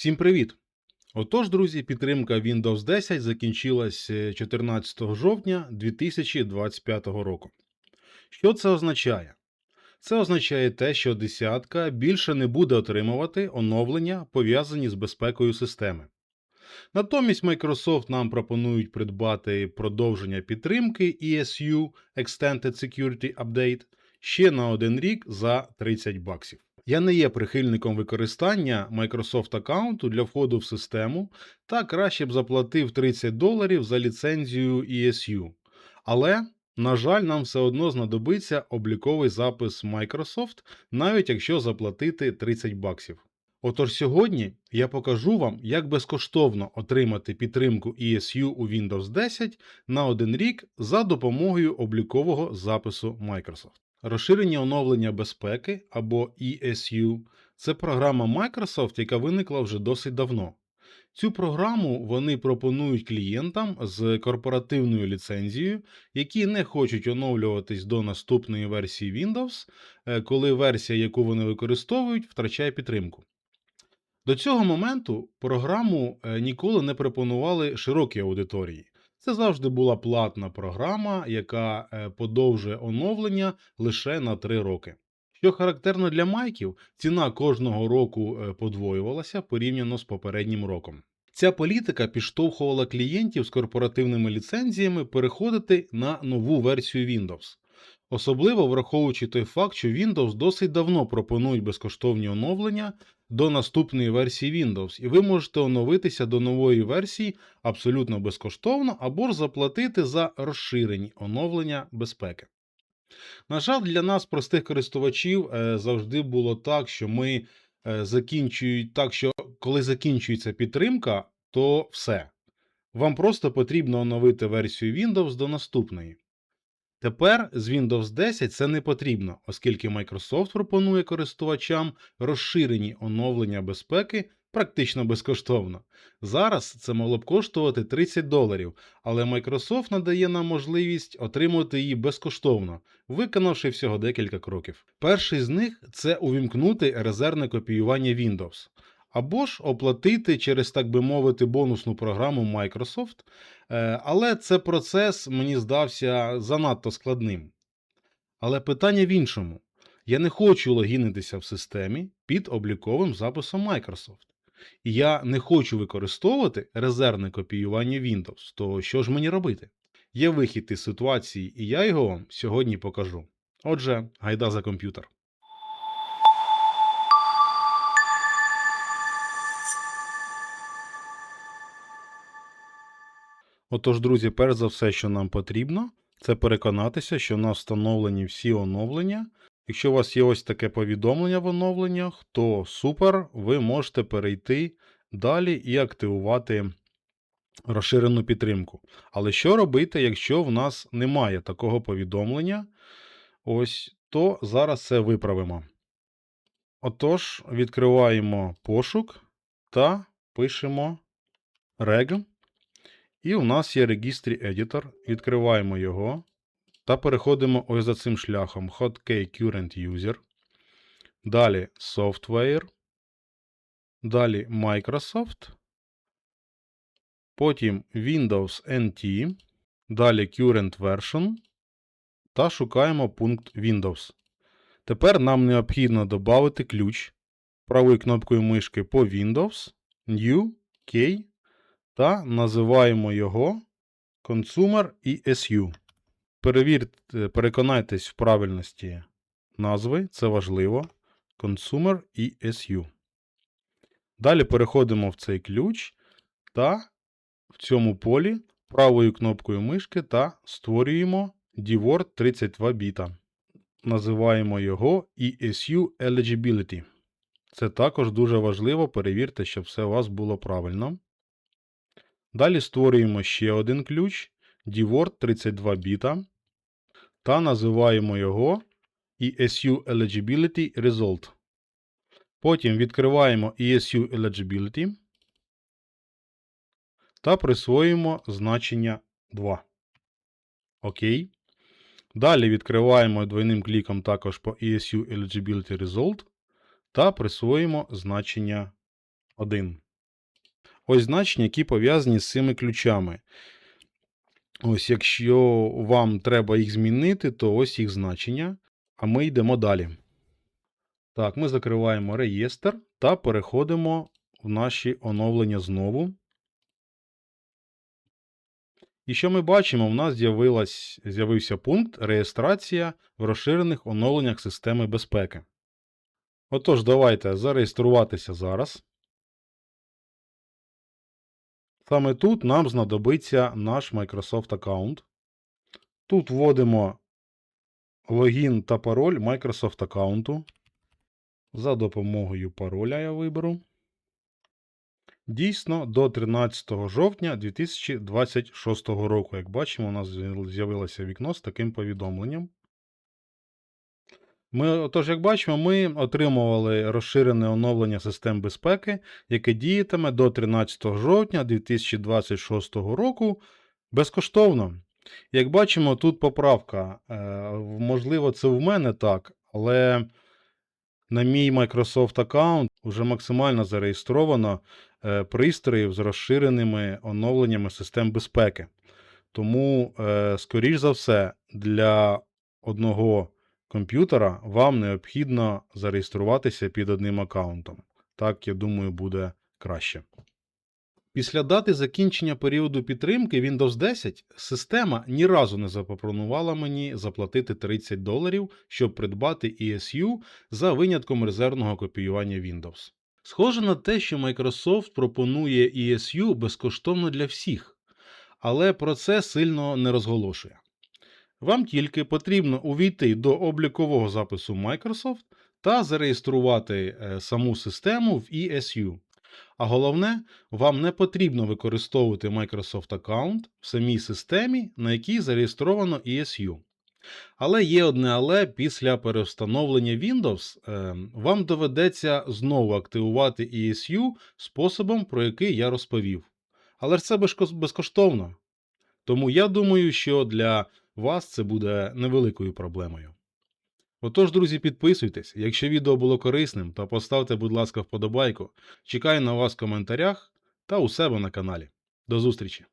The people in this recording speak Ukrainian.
Всім привіт! Отож, друзі, підтримка Windows 10 закінчилась е, 14 жовтня 2025 року. Що це означає? Це означає те, що десятка більше не буде отримувати оновлення, пов'язані з безпекою системи. Натомість Microsoft нам пропонують придбати продовження підтримки ESU Extended Security Update ще на один рік за 30 баксів. Я не є прихильником використання Microsoft аккаунту для входу в систему та краще б заплатив 30 доларів за ліцензію ESU. Але, на жаль, нам все одно знадобиться обліковий запис Microsoft, навіть якщо заплатити 30 баксів. Отож сьогодні я покажу вам, як безкоштовно отримати підтримку ESU у Windows 10 на один рік за допомогою облікового запису Microsoft. Розширення оновлення безпеки або ESU це програма Microsoft, яка виникла вже досить давно. Цю програму вони пропонують клієнтам з корпоративною ліцензією, які не хочуть оновлюватись до наступної версії Windows, е, коли версія, яку вони використовують, втрачає підтримку. До цього моменту програму е, ніколи не пропонували широкій аудиторії. Це завжди була платна програма, яка е, подовжує оновлення лише на 3 роки. Що характерно для майків, ціна кожного року е, подвоювалася порівняно з попереднім роком. Ця політика підштовхувала клієнтів з корпоративними ліцензіями переходити на нову версію Windows. Особливо враховуючи той факт, що Windows досить давно пропонують безкоштовні оновлення до наступної версії Windows, і ви можете оновитися до нової версії абсолютно безкоштовно або ж заплатити за розширені оновлення безпеки. На жаль, для нас, простих користувачів, е, завжди було так, що ми е, закінчують так, що коли закінчується підтримка, то все. Вам просто потрібно оновити версію Windows до наступної. Тепер з Windows 10 це не потрібно, оскільки Microsoft пропонує користувачам розширені оновлення безпеки практично безкоштовно. Зараз це могло б коштувати 30 доларів, але Microsoft надає нам можливість отримати її безкоштовно, виконавши всього декілька кроків. Перший з них це увімкнути резервне копіювання Windows. Або ж оплатити через, так би мовити, бонусну програму Microsoft, але це процес мені здався занадто складним. Але питання в іншому: я не хочу логінитися в системі під обліковим записом Microsoft. І я не хочу використовувати резервне копіювання Windows, то що ж мені робити? Є вихід із ситуації, і я його вам сьогодні покажу. Отже, гайда за комп'ютер. Отож, друзі, перш за все, що нам потрібно, це переконатися, що у нас встановлені всі оновлення. Якщо у вас є ось таке повідомлення в оновленнях, то супер, ви можете перейти далі і активувати розширену підтримку. Але що робити, якщо в нас немає такого повідомлення? Ось, то зараз це виправимо. Отож, відкриваємо пошук та пишемо reg. І у нас є регістрі Editor. Відкриваємо його та переходимо ось за цим шляхом Hotkey Current User. Далі Software. Далі Microsoft. Потім Windows NT. Далі Current Version. Та шукаємо пункт Windows. Тепер нам необхідно додати ключ правою кнопкою мишки по Windows, New, Key та називаємо його Consumer ESU. Перевірте, переконайтесь в правильності назви, це важливо. Consumer ESU. Далі переходимо в цей ключ та в цьому полі правою кнопкою мишки та створюємо DWORD 32 біта. Називаємо його ESU Eligibility. Це також дуже важливо. Перевірте, щоб все у вас було правильно. Далі створюємо ще один ключ DWORD 32 біта та називаємо його ESU Eligibility Result. Потім відкриваємо ESU Eligibility та присвоїмо значення 2. Окей. Далі відкриваємо двойним кліком також по ESU Eligibility Result та присвоїмо значення 1. Ось значення, які пов'язані з цими ключами. Ось, якщо вам треба їх змінити, то ось їх значення. А ми йдемо далі. Так, ми закриваємо реєстр та переходимо в наші оновлення знову. І що ми бачимо? У нас з'явився пункт реєстрація в розширених оновленнях системи безпеки. Отож, давайте зареєструватися зараз. Саме тут нам знадобиться наш Microsoft аккаунт. Тут вводимо логін та пароль Microsoft аккаунту. За допомогою пароля я виберу. Дійсно, до 13 жовтня 2026 року. Як бачимо, у нас з'явилося вікно з таким повідомленням. Ми, отож, як бачимо, ми отримували розширене оновлення систем безпеки, яке діятиме до 13 жовтня 2026 року безкоштовно. Як бачимо, тут поправка. Е, Можливо, це в мене так, але на мій Microsoft аккаунт вже максимально зареєстровано е, пристроїв з розширеними оновленнями систем безпеки. Тому, е, скоріш за все, для одного комп'ютера вам необхідно зареєструватися під одним аккаунтом. Так, я думаю, буде краще. Після дати закінчення періоду підтримки Windows 10 система ні разу не запропонувала мені заплатити 30 доларів, щоб придбати ESU за винятком резервного копіювання Windows. Схоже на те, що Microsoft пропонує ESU безкоштовно для всіх, але про це сильно не розголошує. Вам тільки потрібно увійти до облікового запису Microsoft та зареєструвати е, саму систему в ESU. А головне, вам не потрібно використовувати Microsoft аккаунт в самій системі, на якій зареєстровано ESU. Але є одне але після перевстановлення Windows е, вам доведеться знову активувати ESU способом, про який я розповів. Але ж це безкоштовно. Тому я думаю, що для вас це буде невеликою проблемою. Отож, друзі, підписуйтесь. Якщо відео було корисним, то поставте, будь ласка, вподобайку. Чекаю на вас в коментарях та у себе на каналі. До зустрічі!